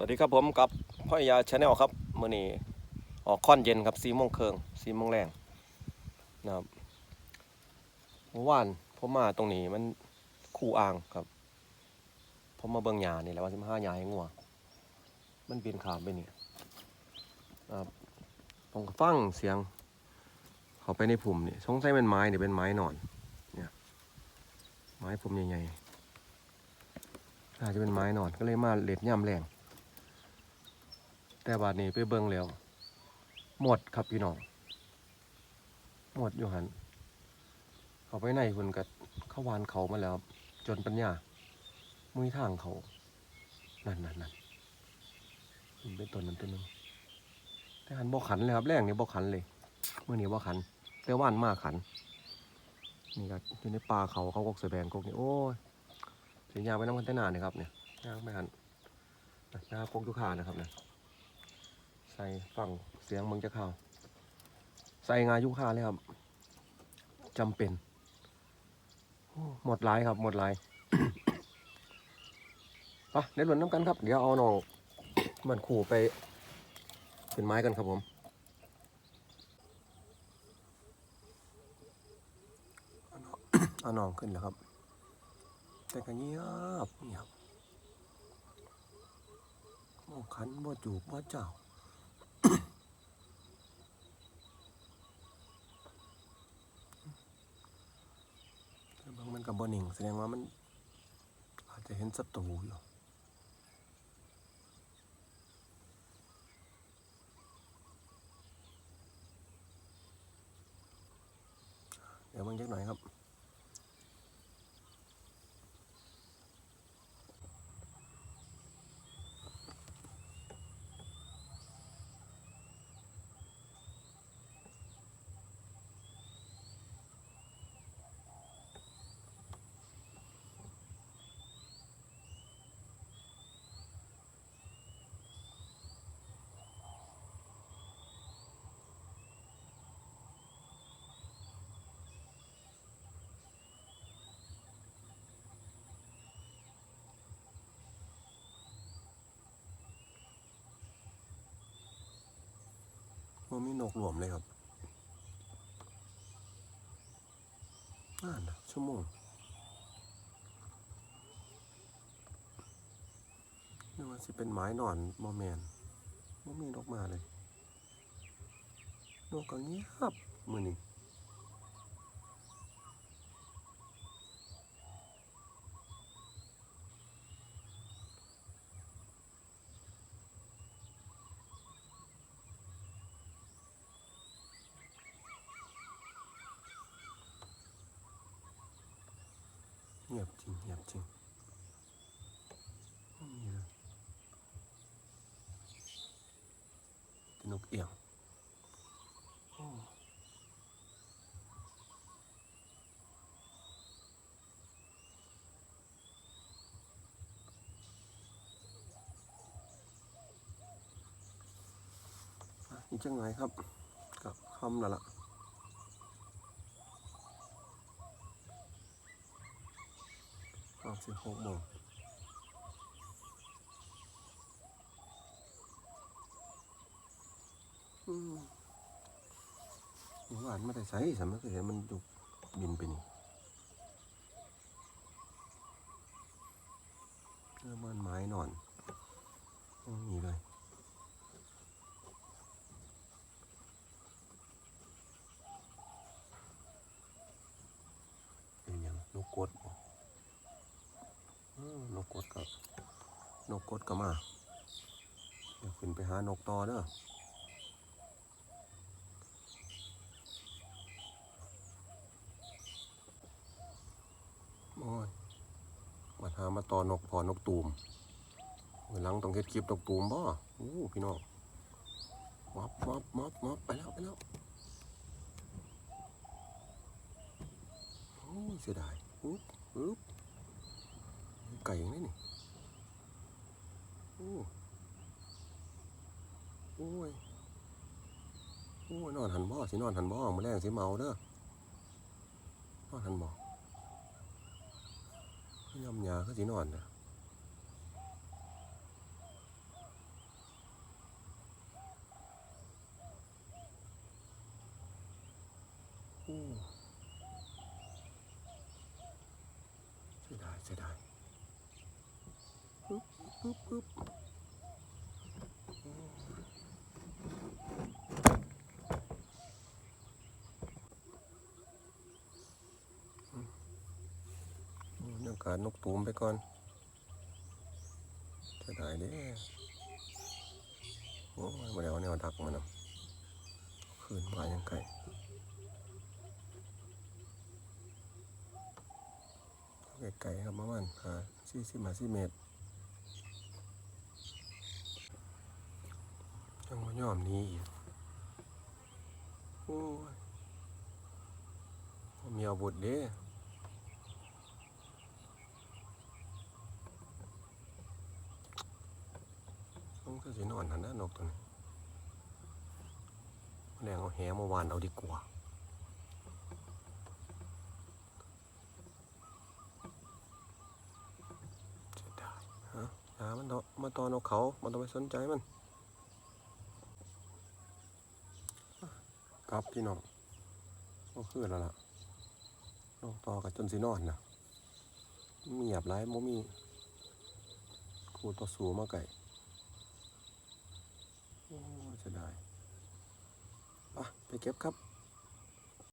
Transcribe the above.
วัสดีครับผมกับพ่อยาชาแนลครับมื่อนี้ออกค่อนเย็นครับสี่โมงครึ่งสี่โมงแรงนะครับเมื่อวานผมมาตรงนี้มันคู่อ่างครับ ผมมาเบิ่งหญ้านี่แหละว่าสิมาหาหญ้าให้งัว มันบินขามไปนี่นะครับผมก็ฟังเสียง เขาไปในผุ่มนี่สงสัยเป็นไม้เนี่ยเป็นไม้หนอนเนี่ยไม้ผมใหญ่ๆน่าจะเป็นไม้หนอนก็เลยมาเล็ดย่ำแรง แต่บาดนี้ไปเบิ่งแล้ว หมดครับพี่น้อง หมดอยู่หัน เขาไปในคนกับเข้าวานเขามาแล้ว จนปัญญามุ้ยทางเขา นั่นนั่นนั่นเป็นต้นนั้นต้นนึงแต่หันบ่ขันเลยครับ แรงนี่บ่ขันเลย เมื่อนี้บ่ขัน แต่ว่านมากขัน นี่ครับอยู่ในป่าเขาเขากกเสแบงกกนี่โอ้ยเสียยาไปน้ำกันแต่นาเนี่ยครับเนี่ยยางไม่หันนะครับกกยุคานะครับเนี่ย ใส่ฟังเสียงมึงจะเข้าใส่งายุค่าเลยครับจำเป็น หมดลายครับหมดลายปะเดี๋ยวหล่นน้ำกันครับ เดี๋ยวเอาหนองมันขู่ไปเป็นไม้กันครับผมเอาหนองขึ้นแล้วครับ แต่ก็เงียบเงียบโม่ขันบ่จูบบ่เจ้า แต่บางมัน กับบอนิ่งแสดงว่ามัน อาจจะเห็นศัตรูอยู่เดี๋ยวมันเยอะหน่อยครับ มันมีนกหลวมเลยครับน่านนะชั่วโมงนี่ว่าสิเป็นไม้หนอนโมแมนมันมีนกมาเลย นกก็เงียบมือนี่ บจริงเงียบจริงไม่มีเลยเป็นนกเอี่ยงโอ้อะอีกจังไงครับกับคำแล้วล่ะ ตอน สิบหกโมงอืมหวานมาแต่ใส่สำนักเห็นมันอยู่บินไปนี่เริ่มมันไม้นอนไม่มีเลย เป็นหยังนกกดบ่ เออน กดก็นกกดก็มาเดี๋ยวขึ้นไปหานกต่อเด้อโอ้ยมาหามาต่อนกพอนกตูมเมื่อลังต้องเฮ็ดคลิปนกตูมบ่อู้พี่น้องมับมับมับมับไปแล้วไปแล้วโอ้เสียดายอุ๊บอุ๊บ ไก่ยังได้นี่โอ้โอ้ยโอ้ยนอนหันบ่อสินอนหันบ่อมาแรงสิเมาเด้อนอนหันบ่อยำหยาก็สินอนนะโอ้เสียดายเสียดาย ปึ๊บอืมอืมบรรยากาศนกตูมไปก่อนเสียดายเด้โอ้ยมาแล้วแนวดักมันนะคืนมายังไงไกลๆครับประมาณสี่สิบห้าสิบเมตร ย่อมนี้อีกโอ้ยมีอาวุธเด้ต้องคือสินอนหันนะนกตัวนี้แรงเอาแหมาวานเอาดีกว่าเสียดายฮะหามันเถอมาตอนเอาเขา มันต้องไปสนใจมัน ครับพี่น้องก็คือแล้วล่ะนอกต่อกับจนสินอนนะมีหยาบร้ายโมมีครูต่อสู้มาไก่โอ้จะได้ไปเก็บครับ